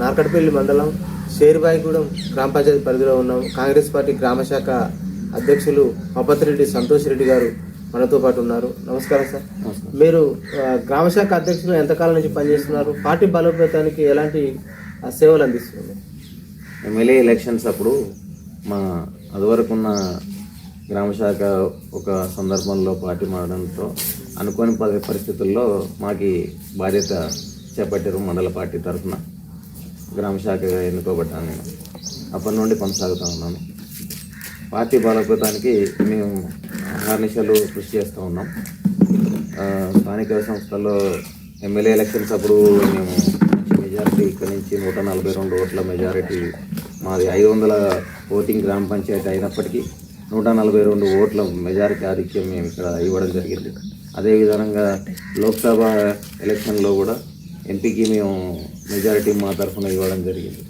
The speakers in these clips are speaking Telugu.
నార్కట్పల్లి మండలం షేర్బాయిగూడెం గ్రామ పంచాయతీ పరిధిలో ఉన్నాం. కాంగ్రెస్ పార్టీ గ్రామ శాఖ అధ్యక్షులు పపతిరెడ్డి సంతోష్ రెడ్డి గారు మనతో పాటు ఉన్నారు. నమస్కారం సార్. మీరు ఆ, గ్రామ శాఖ అధ్యక్షులు ఎంతకాలం నుంచి పనిచేస్తున్నారు? పార్టీ బలోపేతానికి ఎలాంటి సేవలు అందిస్తున్నాం ఎమ్మెల్యే ఎలక్షన్స్ అప్పుడు మా అదివరకు ఉన్న గ్రామ శాఖ ఒక సందర్భంలో పార్టీ మారడంతో అనుకోని పరిస్థితుల్లో మాకి బాధ్యత చేపట్టారు మండల పార్టీ తరఫున. గ్రామ శాఖగా ఎన్నుకోబడ్డాను నేను. అప్పటి నుండి కొనసాగుతూ ఉన్నాను. పార్టీ బలోపేతానికి మేము అహర్నిశలు కృషి చేస్తూ ఉన్నాం. స్థానిక సంస్థల్లో ఎమ్మెల్యే ఎలక్షన్స్ అప్పుడు మేము మెజారిటీ ఇక్కడ నుంచి నూట నలభై రెండు ఓట్ల మెజారిటీ మాది ఐదు వందల ఓటింగ్ గ్రామ పంచాయతీ అయినప్పటికీ నూట నలభై రెండు ఓట్ల మెజారిటీ ఆధిక్యం మేము ఇక్కడ ఇవ్వడం జరిగింది. అదేవిధంగా లోక్సభ ఎలక్షన్లో కూడా ఎంపీకి మేము మెజారిటీ మా తరఫున ఇవ్వడం జరిగింది.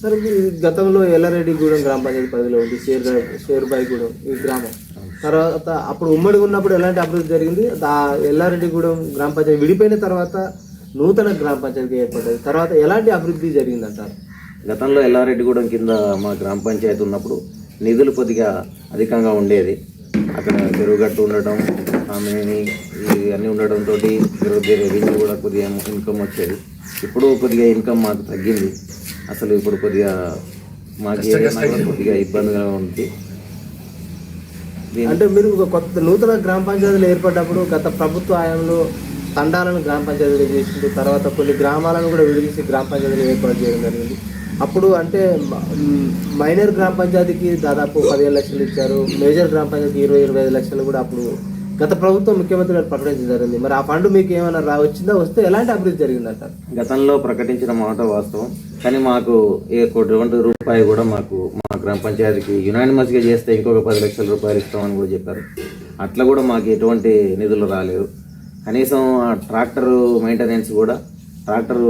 సార్ గతంలో ఎల్లారెడ్డిగూడెం గ్రామ పంచాయతీ పరిధిలో ఉంది షేర్ షేర్బాయిగూడెం ఈ గ్రామం. తర్వాత అప్పుడు ఉమ్మడి ఉన్నప్పుడు ఎలాంటి అభివృద్ధి జరిగింది? ఆ ఎల్లారెడ్డిగూడెం గ్రామ పంచాయతీ విడిపోయిన తర్వాత నూతన గ్రామ పంచాయతీ ఏర్పడ్డది. తర్వాత ఎలాంటి అభివృద్ధి జరిగిందంటారు? గతంలో ఎల్లారెడ్డిగూడెం కింద మా గ్రామ పంచాయతీ ఉన్నప్పుడు నిధులు కొద్దిగా అధికంగా ఉండేది. అక్కడ చెరువుగట్టు ఉండటం ఆమెని అన్నీ ఉండడంతో రెవెన్యూ కూడా కొద్దిగా ఇన్కమ్ వచ్చేది. ఇప్పుడు కొద్దిగా ఇన్కమ్ మాకు తగ్గింది. అసలు ఇప్పుడు కొద్దిగా మాకు కొద్దిగా ఇబ్బందిగా ఉంది. అంటే మీరు కొత్త నూతన గ్రామ పంచాయతీలు ఏర్పడ్డప్పుడు గత ప్రభుత్వ హయాంలో తండాలను గ్రామ పంచాయతీలు చేసింది తర్వాత కొన్ని గ్రామాలను కూడా విడిపించి గ్రామ పంచాయతీలు ఏర్పాటు చేయడం జరిగింది. అప్పుడు అంటే మైనర్ గ్రామ పంచాయతీకి దాదాపు పదిహేను లక్షలు ఇచ్చారు. మేజర్ గ్రామ పంచాయతీకి ఇరవై ఇరవై ఐదు లక్షలు కూడా అప్పుడు గత ప్రభుత్వం ముఖ్యమంత్రి గారు ప్రకటించడం జరిగింది. మరి ఆ ఫండ్ మీకు ఏమైనా రా వచ్చిందా వస్తే ఎలాంటి అభివృద్ధి జరిగిందంటారు? గతంలో ప్రకటించిన మాట వాస్తవం. కానీ మాకు ఏ కోటి రూపాయి కూడా మాకు మా గ్రామ పంచాయతీకి యునానిమస్గా చేస్తే ఇంకొక పది లక్షల రూపాయలు ఇస్తామని కూడా చెప్పారు. అట్లా కూడా మాకు ఎటువంటి నిధులు రాలేదు. కనీసం ఆ ట్రాక్టర్ మెయింటెనెన్స్ కూడా ట్రాక్టర్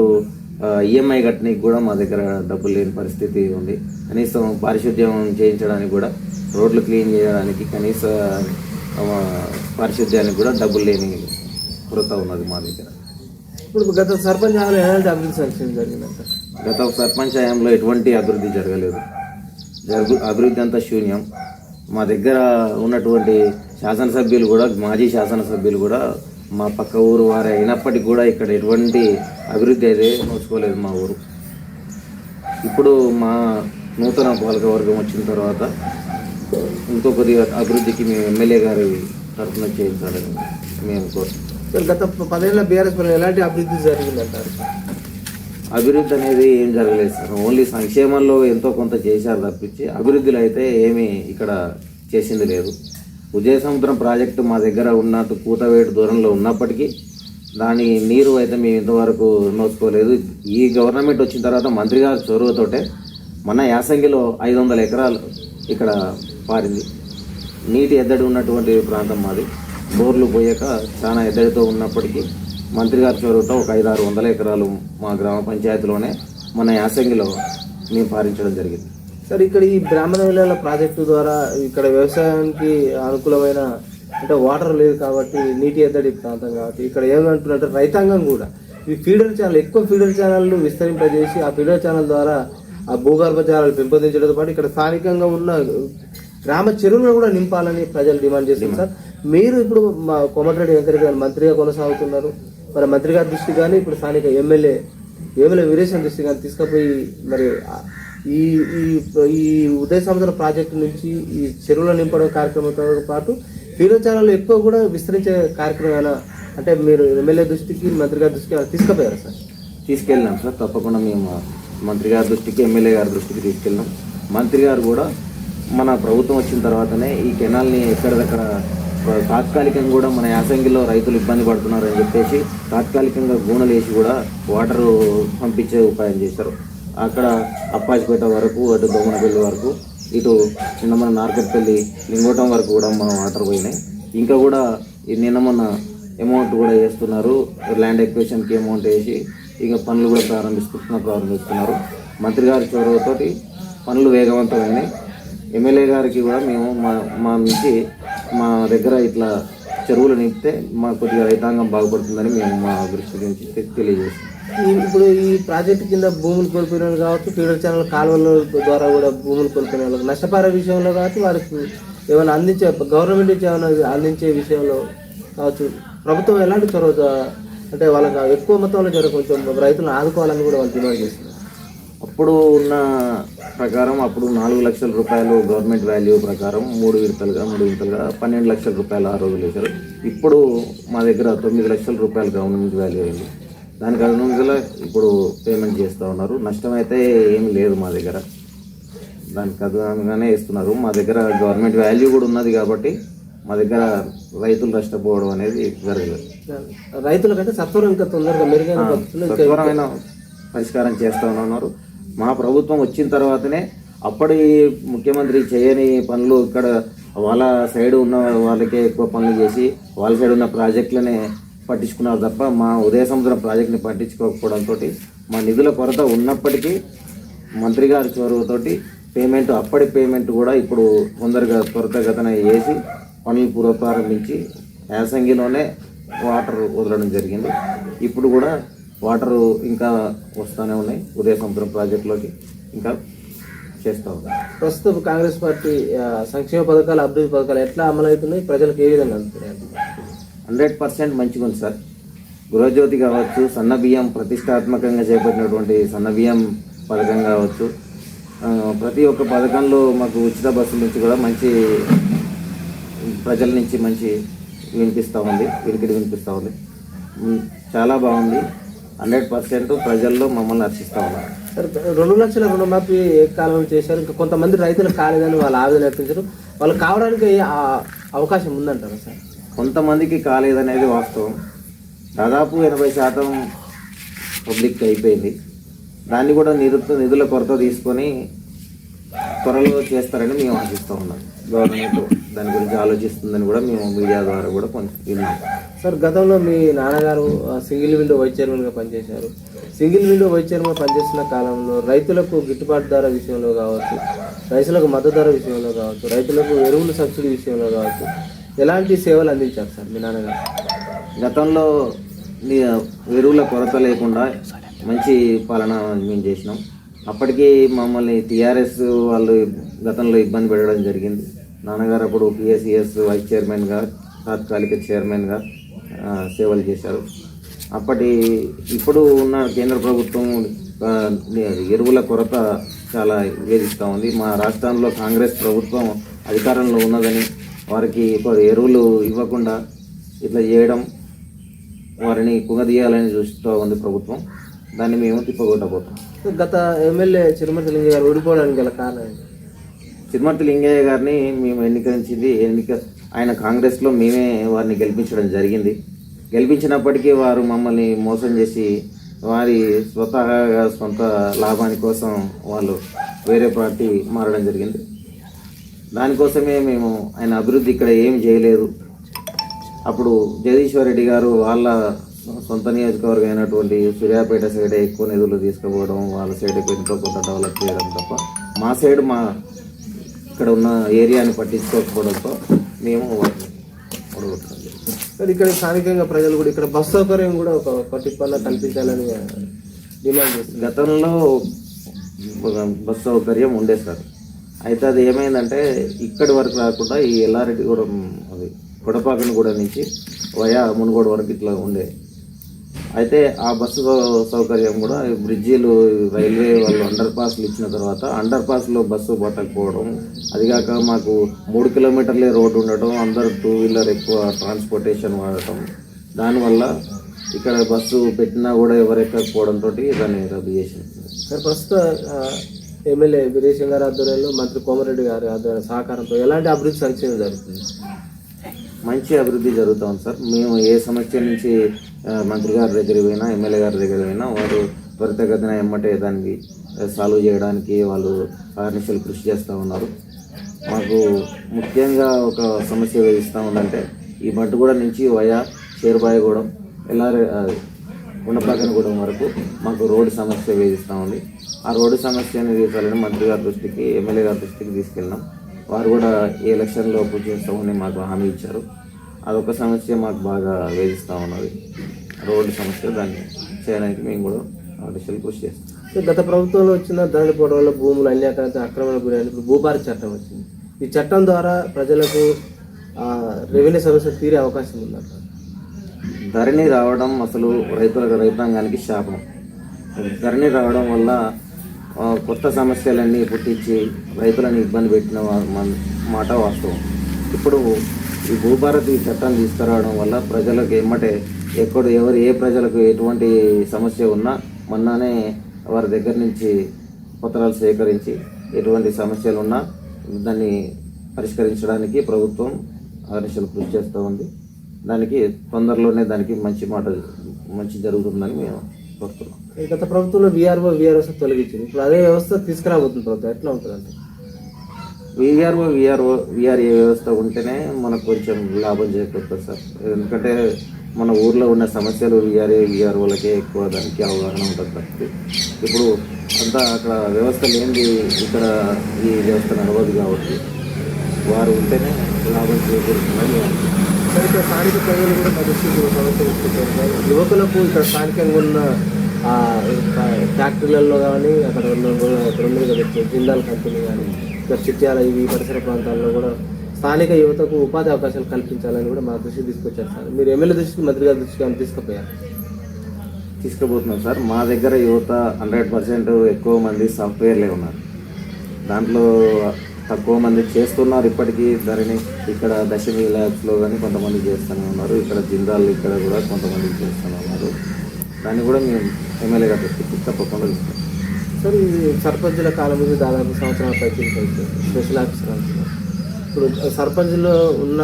ఈఎంఐ కట్టడానికి కూడా మా దగ్గర డబ్బులు లేని పరిస్థితి ఉంది. కనీసం పారిశుద్ధ్యం చేయించడానికి కూడా రోడ్లు క్లీన్ చేయడానికి కనీస పారిశుద్ధ్యానికి కూడా డబ్బులు లేని కొరత ఉన్నది మా దగ్గర. ఇప్పుడు గత సర్పంచ్ హయాంలో ఎలాంటి అభివృద్ధి సంక్షేమం జరిగిందంటారు గత సర్పంచ్ హయాంలో ఎటువంటి అభివృద్ధి జరగలేదు. జరుగు అభివృద్ధి అంతా శూన్యం. మా దగ్గర ఉన్నటువంటి శాసనసభ్యులు కూడా మాజీ శాసనసభ్యులు కూడా మా పక్క ఊరు వారే. అయినప్పటికీ కూడా ఇక్కడ ఎటువంటి అభివృద్ధి అయితే నోచుకోలేదు మా ఊరు. ఇప్పుడు మా నూతన పాలకవర్గం వచ్చిన తర్వాత ఇంకో కొద్దిగా అభివృద్ధికి మేము ఎమ్మెల్యే గారి తరఫున చేయించాలని మేము కోరుతున్నాం. గత పదేళ్ళ బీఆర్ఎస్ ఎలాంటి అభివృద్ధి జరిగిందంటారు అభివృద్ధి అనేది ఏం జరగలేదు సార్. ఓన్లీ సంక్షేమంలో ఎంతో కొంత చేశారు తప్పించి అభివృద్ధిలో అయితే ఏమీ ఇక్కడ చేసింది లేదు. ఉదయ సముద్రం ప్రాజెక్టు మా దగ్గర ఉన్నట్టు కూతవేటు దూరంలో ఉన్నప్పటికీ దాని నీరు అయితే మేము ఇంతవరకు నోచుకోలేదు. ఈ గవర్నమెంట్ వచ్చిన తర్వాత మంత్రి గారి చొరవతోటే మన యాసంగిలో ఐదు వందల ఎకరాలు ఇక్కడ పారింది. నీటి ఎద్దడి ఉన్నటువంటి ప్రాంతం మాది. బోర్లు పోయాక చాలా ఎద్దడితో ఉన్నప్పటికీ మంత్రి గారి చొరవతో ఒక ఐదు ఆరు వందల ఎకరాలు మా గ్రామ పంచాయతీలోనే మన యాసంగిలో మేము పారించడం జరిగింది. సార్ ఇక్కడ ఈ బ్రాహ్మణ విలాల ప్రాజెక్టు ద్వారా ఇక్కడ వ్యవసాయానికి అనుకూలమైన అంటే వాటర్ లేదు కాబట్టి నీటి ఎద్దడి ప్రాంతం కాబట్టి ఇక్కడ ఏమంటున్నట్టు రైతాంగం కూడా. ఈ ఫీడర్ ఛానల్ ఎక్కువ ఫీడర్ ఛానళ్ళు విస్తరింపజేసి ఆ ఫీడర్ ఛానల్ ద్వారా ఆ భూగర్భ జలాలు పెంపొందించడంతో పాటు ఇక్కడ స్థానికంగా ఉన్న గ్రామ చెరువులను కూడా నింపాలని ప్రజలు డిమాండ్ చేస్తున్నారు సార్. మీరు ఇప్పుడు మా కోమటిరెడ్డి వెంకరెడ్డి గారు మంత్రిగా కొనసాగుతున్నారు. మరి మంత్రి గారి దృష్టి కానీ ఇప్పుడు స్థానిక ఎమ్మెల్యే వేముల వీరేశం దృష్టి కానీ తీసుకుపోయి మరి ఈ ఈ ఈ ఉదయ సముద్ర ప్రాజెక్టు నుంచి ఈ చెరువుల నింపడం కార్యక్రమంతో పాటు ఫీడర్ ఎక్కువ కూడా విస్తరించే కార్యక్రమం అంటే మీరు ఎమ్మెల్యే దృష్టికి మంత్రి గారి దృష్టికి తీసుకుపోయారు తీసుకుపోయారా సార్? తీసుకెళ్ళినాం సార్. తప్పకుండా మేము మంత్రి గారి దృష్టికి ఎమ్మెల్యే గారి దృష్టికి తీసుకెళ్ళినాం. మంత్రి గారు కూడా మన ప్రభుత్వం వచ్చిన తర్వాతనే ఈ కెనాల్ని ఎక్కడిదక్కడ తాత్కాలికంగా కూడా మన యాసంగిలో రైతులు ఇబ్బంది పడుతున్నారని చెప్పేసి తాత్కాలికంగా గూనెలు వేసి కూడా వాటర్ పంపించే ఉపాయం చేశారు. అక్కడ అప్పాజిపేట వరకు అటు దోమనపల్లి వరకు ఇటు నిన్న మన నార్కట్పల్లి లింగోటం వరకు కూడా మనం వాటర్ పోయినాయి. ఇంకా కూడా నిన్న మన అమౌంట్ కూడా వేస్తున్నారు. ల్యాండ్ ఎక్వేషన్కి అమౌంట్ వేసి ఇక పనులు కూడా ప్రారంభిస్తున్నారు ప్రారంభిస్తున్నారు. మంత్రి గారి చొరవతోటి పనులు వేగవంతమైనాయి. ఎమ్మెల్యే గారికి కూడా మేము మా మా నుంచి మా దగ్గర ఇట్లా చెరువులు నింపితే మా కొద్దిగా రైతాంగం బాగుపడుతుందని మేము మా దృష్టి నుంచి తెలియజేస్తున్నాం. తెలియజేస్తాం ఇప్పుడు ఈ ప్రాజెక్టు కింద భూములు కోల్పోయిన వాళ్ళు కావచ్చు ఫీడర్ ఛానల్ కాలువల ద్వారా కూడా భూములు కోల్పోయిన వాళ్ళకి నష్టపార విషయంలో కావచ్చు వారికి ఏమైనా అందించే గవర్నమెంట్ నుంచి ఏమైనా అందించే విషయంలో కావచ్చు. ప్రభుత్వం ఎలాంటి చొరవ అంటే వాళ్ళకి ఎక్కువ మొత్తంలో చొరవ కొంచెం రైతులను ఆదుకోవాలని కూడా వాళ్ళు డిమాండ్ చేస్తున్నారు. అప్పుడు ఉన్న ప్రకారం అప్పుడు నాలుగు లక్షల రూపాయలు గవర్నమెంట్ వాల్యూ ప్రకారం మూడు విడతలుగా మూడు విడతలుగా పన్నెండు లక్షల రూపాయలు ఆ రోజులు వేశారు ఇప్పుడు మా దగ్గర తొమ్మిది లక్షల రూపాయలు గవర్నమెంట్ వాల్యూ అయింది. దానికి అనుగుణంగా ఇప్పుడు పేమెంట్ చేస్తూ ఉన్నారు. నష్టం అయితే ఏమి లేదు మా దగ్గర. దానికి అనుగుణంగానే ఇస్తున్నారు మా దగ్గర గవర్నమెంట్ వాల్యూ కూడా ఉన్నది కాబట్టి మా దగ్గర రైతులు నష్టపోవడం అనేది జరగలేదు రైతుల కంటే సత్వరం ఇంకా తొందరగా మెరుగైన సత్వరమైన పరిష్కారం చేస్తా ఉన్నారు. మా ప్రభుత్వం వచ్చిన తర్వాతనే అప్పటి ముఖ్యమంత్రి చేయని పనులు ఇక్కడ వాళ్ళ సైడ్ ఉన్న వాళ్ళకే ఎక్కువ పనులు చేసి వాళ్ళ సైడ్ ఉన్న ప్రాజెక్టులనే పట్టించుకున్నారు తప్ప మా ఉదయ సముద్రం ప్రాజెక్ట్ని పట్టించుకోకపోవడంతో మా నిధుల కొరత ఉన్నప్పటికీ మంత్రి గారి చొరవతోటి పేమెంట్ అప్పటి పేమెంట్ కూడా ఇప్పుడు తొందరగా త్వరితగతన వేసి పనులు పునఃప్రారంభించి యాసంగిలోనే వాటర్ వదలడం జరిగింది. ఇప్పుడు కూడా వాటర్ ఇంకా వస్తూనే ఉన్నాయి ఉదయ సముద్రం ప్రాజెక్టులోకి. ఇంకా చేస్తూ ఉన్నాం. ప్రస్తుతం కాంగ్రెస్ పార్టీ సంక్షేమ పథకాలు అభివృద్ధి పథకాలు ఎట్లా అమలవుతున్నాయి? ప్రజలకు ఏ విధంగా అందుతున్నాయి హండ్రెడ్ పర్సెంట్ మంచిగా ఉంది సార్. గృహజ్యోతి కావచ్చు సన్న బియ్యం ప్రతిష్టాత్మకంగా చేపట్టినటువంటి సన్న బియ్యం పథకం కావచ్చు. ప్రతి ఒక్క పథకంలో మాకు ఉచిత బస్సు నుంచి కూడా మంచి ప్రజల నుంచి మంచి వినిపిస్తూ ఉంది వినికిడి వినిపిస్తూ ఉంది. చాలా బాగుంది. హండ్రెడ్ పర్సెంట్ ప్రజల్లో మమ్మల్ని హర్షిస్తూ ఉన్నారు. సార్ రెండు లక్షల రుణమాఫీ ఏ కాలంలో చేశారు? ఇంకా కొంతమంది రైతులు కాలేదని వాళ్ళు ఆవేదన నేర్పించారు వాళ్ళు కావడానికి అవకాశం ఉందంటారా సార్? కొంతమందికి కాలేదనేది వాస్తవం. దాదాపు ఎనభై శాతం పబ్లిక్ అయిపోయింది. దాన్ని కూడా నిధులతో నిధుల కొరత తీసుకొని త్వరలో చేస్తారని మేము ఆశిస్తూ ఉన్నాం. గవర్నమెంట్ దాని గురించి ఆలోచిస్తుందని కూడా మేము మీడియా ద్వారా కూడా కొంచెం విన్నాం. సార్ గతంలో మీ నాన్నగారు సింగిల్ విండో వైస్ చైర్మన్గా పనిచేశారు. సింగిల్ విండో వైస్ చైర్మన్ పనిచేస్తున్న కాలంలో రైతులకు గిట్టుబాటు ధర విషయంలో కావచ్చు రైతులకు మద్దతు ధర విషయంలో కావచ్చు రైతులకు ఎరువుల సబ్సిడీ విషయంలో కావచ్చు ఎలాంటి సేవలు అందించారు సార్ మీ నాన్నగారు? గతంలో ఎరువుల కొరత లేకుండా మంచి పాలన మేము చేసినాం. అప్పటికి మమ్మల్ని టీఆర్ఎస్ వాళ్ళు గతంలో ఇబ్బంది పెట్టడం జరిగింది. నాన్నగారు అప్పుడు పిఎస్సిఎస్ వైస్ చైర్మన్గా తాత్కాలిక చైర్మన్గా సేవలు చేశారు. అప్పటి ఇప్పుడు ఉన్న కేంద్ర ప్రభుత్వం ఎరువుల కొరత చాలా వేధిస్తూ ఉంది. మా రాష్ట్రంలో కాంగ్రెస్ ప్రభుత్వం అధికారంలో ఉన్నదని వారికి ఎరువులు ఇవ్వకుండా ఇట్లా చేయడం వారిని కుంగదీయాలని చూస్తూ ఉంది ప్రభుత్వం. దాన్ని మేము తిప్పగొట్టబోతాం గత ఎమ్మెల్యే చిరుమతి లింగ గారు ఓడిపోవడానికి గల కారణం ఏంటి? చిరుమర్తి లింగయ్య గారిని మేము ఎన్నికరించింది ఎన్నిక ఆయన కాంగ్రెస్లో మేమే వారిని గెలిపించడం జరిగింది. గెలిపించినప్పటికీ వారు మమ్మల్ని మోసం చేసి వారి స్వతహాగా సొంత లాభాని కోసం వాళ్ళు వేరే పార్టీ మారడం జరిగింది. దానికోసమే మేము ఆయన అభివృద్ధి ఇక్కడ ఏమి చేయలేదు. అప్పుడు జగదీశ్వర్ రెడ్డి గారు వాళ్ళ సొంత నియోజకవర్గం అయినటువంటి సూర్యాపేట సైడ్ ఎక్కువ నిధులు తీసుకుపోవడం వాళ్ళ సైడ్ ఎంతో కొంత డెవలప్ చేయడం తప్ప మా సైడ్ మా ఇక్కడ ఉన్న ఏరియాని పట్టించుకోకపోవడంతో మేము. సార్ ఇక్కడ స్థానికంగా ప్రజలు కూడా ఇక్కడ బస్ సౌకర్యం కూడా ఒక పట్టిప్పన్న కల్పించాలని డిమాండ్ చేస్తున్నారు. గతంలో బస్ సౌకర్యం ఉండే సార్. అయితే అది ఏమైందంటే ఇక్కడి వరకు రాకుండా ఈ ఎల్లారెడ్డిగూడెం అది కొడపాకని కూడా నుంచి వయా మునుగోడు వరకు ఇట్లా ఉండే. అయితే ఆ బస్సు సౌ- సౌకర్యం కూడా బ్రిడ్జీలు రైల్వే వాళ్ళు అండర్ పాస్లు ఇచ్చిన తర్వాత అండర్ పాస్లో బస్సు పట్టకపోవడం అదిగాక మాకు మూడు కిలోమీటర్లే రోడ్డు ఉండటం అందరు టూ వీలర్ ఎక్కువ ట్రాన్స్పోర్టేషన్ వాడటం. దానివల్ల ఇక్కడ బస్సు పెట్టినా కూడా ఎవరు ఎక్కకపోవడంతో దాన్ని రద్దు చేసింది. సార్ ప్రస్తుత ఎమ్మెల్యే వీరేశం గారి ఆధ్వర్యంలో మంత్రి కోమరెడ్డి గారి ఆధ్వర్యంలో సహకారంతో ఎలాంటి అభివృద్ధి సంక్షేమం జరుగుతుంది? మంచి అభివృద్ధి జరుగుతూ ఉంది సార్. మేము ఏ సమస్య నుంచి మంత్రి గారి దగ్గర పోయినా ఎమ్మెల్యే గారి దగ్గర పోయినా వారు త్వరితగతిన ఎమ్మటే దానికి సాల్వ్ చేయడానికి వాళ్ళు ఆర్నిషలు కృషి చేస్తూ ఉన్నారు. మాకు ముఖ్యంగా ఒక సమస్య వేధిస్తూ ఉందంటే ఈ మట్టుగూడ నుంచి వయా షేర్బాయిగూడెం ఎల్ఆర్ ఉండపాకనగూడెం వరకు మాకు రోడ్డు సమస్య వేధిస్తూ ఉంది. ఆ రోడ్డు సమస్యను తీసుకోవాలని మంత్రి గారి దృష్టికి ఎమ్మెల్యే గారి దృష్టికి తీసుకెళ్ళినాం. వారు కూడా ఈ ఎలక్షన్లో పూజిస్తామని చేస్తామని మాకు హామీ ఇచ్చారు. అదొక సమస్య మాకు బాగా వేధిస్తూ ఉన్నది. రోడ్డు సమస్య దాన్ని చేయడానికి మేము కూడా ఆర్టిషల్ కృషి చేస్తాం. సో గత ప్రభుత్వంలో వచ్చిన ధరల పొడవల భూములు అన్ని అక్రమణ గురైన ఇప్పుడు భూభారతి చట్టం వచ్చింది. ఈ చట్టం ద్వారా ప్రజలకు రెవెన్యూ సమస్య తీరే అవకాశం ఉందంటారు? ధరణి రావడం అసలు రైతులకు రైతాంగానికి శాపం. ధరణి రావడం వల్ల కొత్త సమస్యలన్నీ పుట్టించి రైతులను ఇబ్బంది పెట్టిన మాట వాస్తవం. ఇప్పుడు ఈ భూభారతి చట్టం తీసుకురావడం వల్ల ప్రజలకు ఎమ్మటే ఎక్కడ ఎవరు ఏ ప్రజలకు ఎటువంటి సమస్య ఉన్నా మొన్ననే వారి దగ్గర నుంచి పత్రాలు సేకరించి ఎటువంటి సమస్యలు ఉన్నా దాన్ని పరిష్కరించడానికి ప్రభుత్వం ఆదేశాలు కృషి చేస్తూ ఉంది. దానికి తొందరలోనే దానికి మంచి మాట మంచి జరుగుతుందని మేము కోరుతున్నాం. గత ప్రభుత్వంలో విఆర్ఓ విఆర్ఓస్ తొలగించింది ఇప్పుడు అదే వ్యవస్థ తీసుకురాబోతుంది ప్రభుత్వం ఎట్లా ఉంటుందంటే విఆర్ఓ విఆర్ఓ విఆర్ఏ వ్యవస్థ ఉంటేనే మనకు కొంచెం లాభం చేకూరుతుంది సార్. ఎందుకంటే మన ఊర్లో ఉన్న సమస్యలు విఆర్ఏ విఆర్ఓలకే ఎక్కువ దానికి అవగాహన ఉంటుంది తప్పితే ఇప్పుడు అంతా అక్కడ వ్యవస్థ లేనిది ఇక్కడ ఈ వ్యవస్థ నడవదు కాబట్టి వారు ఉంటేనే లాభం చేకూరుతుందని సరే స్థానిక ప్రజలు కూడా మా దృష్టికి సమస్య సార్. యువకులకు ఇక్కడ స్థానికంగా ఉన్న ఫ్యాక్టరీలలో కానీ అక్కడ ఉన్న అక్కడ ఉన్నది కదా జిందాల్ కంపెనీ కానీ ఇక్కడ చిట్యాల ఇవి పరిసర ప్రాంతాల్లో కూడా స్థానిక యువతకు ఉపాధి అవకాశాలు కల్పించాలని కూడా మా దృష్టికి తీసుకొచ్చారు సార్. మీరు ఎమ్మెల్యే దృష్టికి మంత్రి గారి దృష్టికి తీసుకుపోయారు? తీసుకుపోతున్నాం సార్. మా దగ్గర యువత హండ్రెడ్ పర్సెంట్ ఎక్కువ మంది సాఫ్ట్వేర్లే ఉన్నారు. దాంట్లో తక్కువ మంది చేస్తున్నారు ఇప్పటికీ దానిని ఇక్కడ దశమి ల్యాబ్స్లో కానీ కొంతమంది చేస్తూనే ఉన్నారు. ఇక్కడ జిందాల్ ఇక్కడ కూడా కొంతమంది చేస్తూనే ఉన్నారు. దాన్ని కూడా మేము ఎమ్మెల్యేగా పెట్టి తప్పకుండా ఇస్తాం సార్ ఇది సర్పంచుల కాలం నుంచి దాదాపు సంవత్సరాల పైకి స్పెషల్ ఆఫీసర్ అంటున్నారు ఇప్పుడు సర్పంచ్లో ఉన్న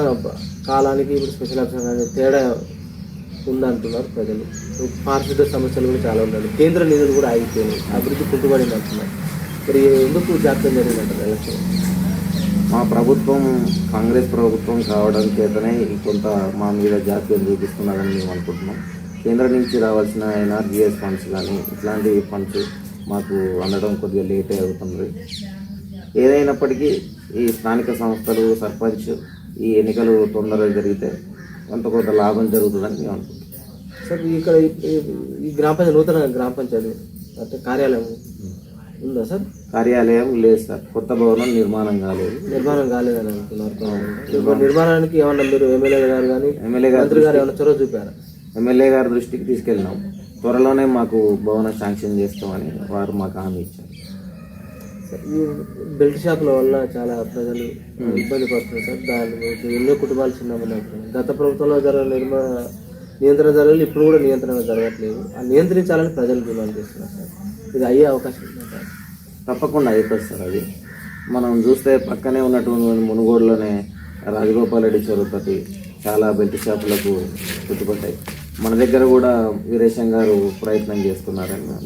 కాలానికి ఇప్పుడు స్పెషల్ ఆఫీసర్ అనేది తేడా ఉందంటున్నారు ప్రజలు. పారిశుద్ధ సమస్యలు కూడా చాలా ఉన్నాయి కేంద్ర నిధులు కూడా ఆగిపోయినాయి. అభివృద్ధి పెట్టుబడి అంటున్నారు మరి ఎందుకు జాప్యం జరిగిందంటారు ఎలక్షన్? మా ప్రభుత్వం కాంగ్రెస్ ప్రభుత్వం కావడం చేతనే కొంత మా మీద జాప్యం చూపిస్తున్నారని మేము అనుకుంటున్నాం. కేంద్రం నుంచి రావాల్సిన ఎన్ఆర్జిఎస్ ఫండ్స్ కానీ ఇట్లాంటి ఫండ్స్ మాకు అందడం కొద్దిగా లేట్ అవుతుంది. ఏదైనప్పటికీ ఈ స్థానిక సంస్థలు సర్పంచ్ ఈ ఎన్నికలు తొందరగా జరిగితే కొంత కొంత లాభం జరుగుతుందని మేము అనుకుంటున్నాం. సార్ ఇక్కడ ఈ గ్రామ పంచాయతీ నూతన గ్రామ పంచాయతీ అంటే కార్యాలయం ఉందా సార్? కార్యాలయం లేదు సార్. కొత్త భవనం నిర్మాణం కాలేదు. నిర్మాణం కాలేదని అంటున్నారు ఇప్పుడు నిర్మాణానికి ఏమన్నా మీరు ఎమ్మెల్యే గారు కానీ ఎమ్మెల్యే గారు గారు ఏమైనా చొరవ చూపారా? ఎమ్మెల్యే గారి దృష్టికి తీసుకెళ్ళినాం. త్వరలోనే మాకు భవనం శాంక్షన్ చేస్తామని వారు మాకు హామీ ఇచ్చారు. ఈ బెల్ట్ షాపుల వల్ల చాలా ప్రజలు ఇబ్బంది పడుతున్నారు సార్. దాని ఎన్నో కుటుంబాలు చిన్నమని గత ప్రభుత్వంలో జరిగిన నిర్మా నియంత్రణ జరగలేదు ఇప్పుడు కూడా నియంత్రణ జరగట్లేదు. ఆ నియంత్రించాలని ప్రజలు డిమాండ్ చేస్తున్నారు సార్. ఇది అయ్యే అవకాశం ఉంది సార్. తప్పకుండా అయిపోతుంది సార్ అది. మనం చూస్తే పక్కనే ఉన్నటువంటి మునుగోడులోనే రాజగోపాల్ రెడ్డి చెరువుతోటి చాలా బెల్ట్ షాపులకు చుట్టుపట్టాయి మన దగ్గర కూడా వీరేశం గారు ప్రయత్నం చేస్తున్నారని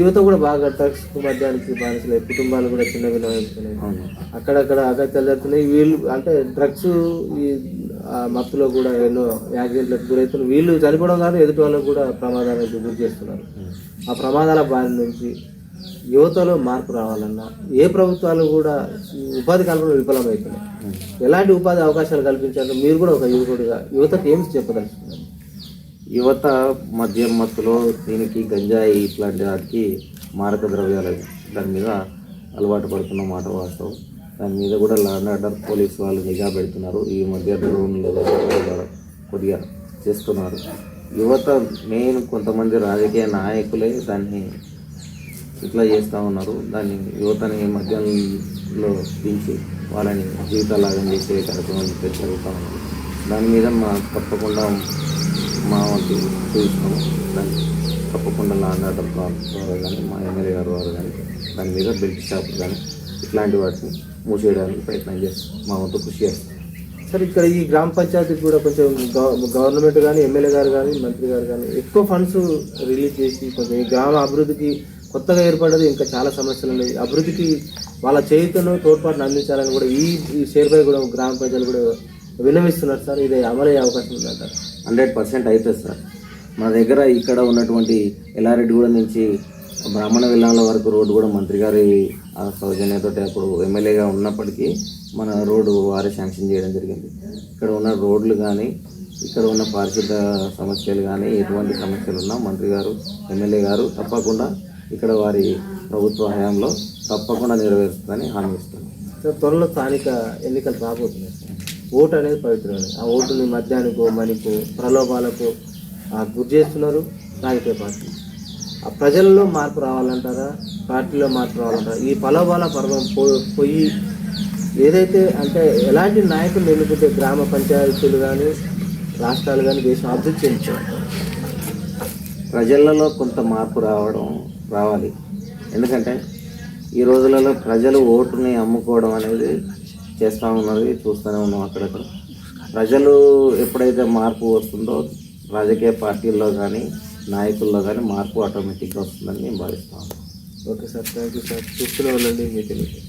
యువత కూడా బాగా డ్రగ్స్ మద్యానికి బానిసలే కుటుంబాలు కూడా చిన్న అవును. అక్కడక్కడ అగత్యాలు జరుగుతున్నాయి. వీళ్ళు అంటే డ్రగ్స్ ఈ మత్తులో కూడా ఎన్నో యాక్సిడెంట్లకు గురవుతున్నారు వీళ్ళు చనిపోవడం కాదు ఎదుటి వాళ్ళకు కూడా ప్రమాదాలకు గురి చేస్తున్నారు. ఆ ప్రమాదాల బారి నుంచి యువతలో మార్పు రావాలన్నా ఏ ప్రభుత్వాలు కూడా ఉపాధి కల్పనలో విఫలమవుతున్నాయి. ఎలాంటి ఉపాధి అవకాశాలు కల్పించాలో మీరు కూడా ఒక యువకుడిగా యువతకు ఏం చెప్పదలుచుకున్నారు? యువత మద్యం మత్తులో దీనికి గంజాయి ఇట్లాంటి వాటికి మారక ద్రవ్యాలు దాని మీద అలవాటు పడుతున్న మాట వాస్తవం. దాని మీద కూడా లాండ్ ఆర్డర్ పోలీస్ వాళ్ళు నిఘా పెడుతున్నారు. ఈ మధ్య డ్రోన్ల కొద్దిగా చేస్తున్నారు. యువత మెయిన్ కొంతమంది రాజకీయ నాయకులే దాన్ని ఇట్లా చేస్తూ ఉన్నారు. దాన్ని యువతని మధ్యలో దించి వాళ్ళని జీవితాలాగం చేసే కార్యక్రమం జరుగుతూ ఉన్నారు. దాని మీద మా తప్పకుండా మా వంటి చూస్తాము దాన్ని తప్పకుండా లాండ్ ఆర్డర్ వారు కానీ మా ఎమ్మెల్యే గారు వారు కానీ దాని మీద బెల్ట్ షాప్ కానీ ఇట్లాంటి వాటిని మూసేయడానికి ప్రయత్నం చేస్తాం. మా వంతు కృషి చేస్తాం. సార్ ఇక్కడ ఈ గ్రామ పంచాయతీకి కూడా కొంచెం గవ- గవర్నమెంట్ కానీ ఎమ్మెల్యే గారు కానీ మంత్రి గారు కానీ ఎక్కువ ఫండ్స్ రిలీజ్ చేసి కొంచెం ఈ గ్రామ అభివృద్ధికి కొత్తగా ఏర్పడ్డది ఇంకా చాలా సమస్యలు ఉన్నాయి. అభివృద్ధికి వాళ్ళ చేతులను తోడ్పాటును అందించాలని కూడా ఈ షేర్పై కూడా గ్రామ ప్రజలు కూడా విన్నవిస్తున్నారు సార్. ఇది అమలయ్యే అవకాశం ఉందంటారు హండ్రెడ్ పర్సెంట్ అవుతుంది సార్. మన దగ్గర ఇక్కడ ఉన్నటువంటి ఎల్లారెడ్డిగూడ నుంచి బ్రాహ్మణ విల్లాల వరకు రోడ్డు కూడా మంత్రి గారి సౌజన్యతో అప్పుడు ఎమ్మెల్యేగా ఉన్నప్పటికీ మన రోడ్డు వారే శాంక్షన్ చేయడం జరిగింది. ఇక్కడ ఉన్న రోడ్లు కానీ ఇక్కడ ఉన్న పారిశుద్ధ సమస్యలు కానీ ఎటువంటి సమస్యలు ఉన్నా మంత్రి గారు ఎమ్మెల్యే గారు తప్పకుండా ఇక్కడ వారి ప్రభుత్వ హయాంలో తప్పకుండా నెరవేరుస్తుందని హామీ ఇస్తున్నాను సార్ త్వరలో స్థానిక ఎన్నికలు రాబోతున్నాయి. సార్ ఓటు అనేది పవిత్రమైనది. ఆ ఓటుని మద్యానికో మనికో ప్రలోభాలకు గురి చేస్తున్నారు రాజకీయ పార్టీ ప్రజల్లో మార్పు రావాలంటారా? పార్టీలో మార్పు రావాలంటారా? ఈ పలవాల పర్వం పో- పోయి ఏదైతే అంటే ఎలాంటి నాయకులు ఎన్నుకుంటే గ్రామ పంచాయతీలు కానీ రాష్ట్రాలు కానీ దేశం అభివృద్ధి చెందుతారు ప్రజలలో కొంత మార్పు రావడం రావాలి. ఎందుకంటే ఈ రోజులలో ప్రజలు ఓటుని అమ్ముకోవడం అనేది చేస్తూ ఉన్నది చూస్తూనే ఉన్నాం అక్కడక్కడ. ప్రజలు ఎప్పుడైతే మార్పు వస్తుందో రాజకీయ పార్టీల్లో కానీ నాయకుల్లో కానీ మార్పు ఆటోమేటిక్గా వస్తుందని నేను భావిస్తాను okay sir thank you sir. చూస్తూనే ఉండండి మీ తెలియదు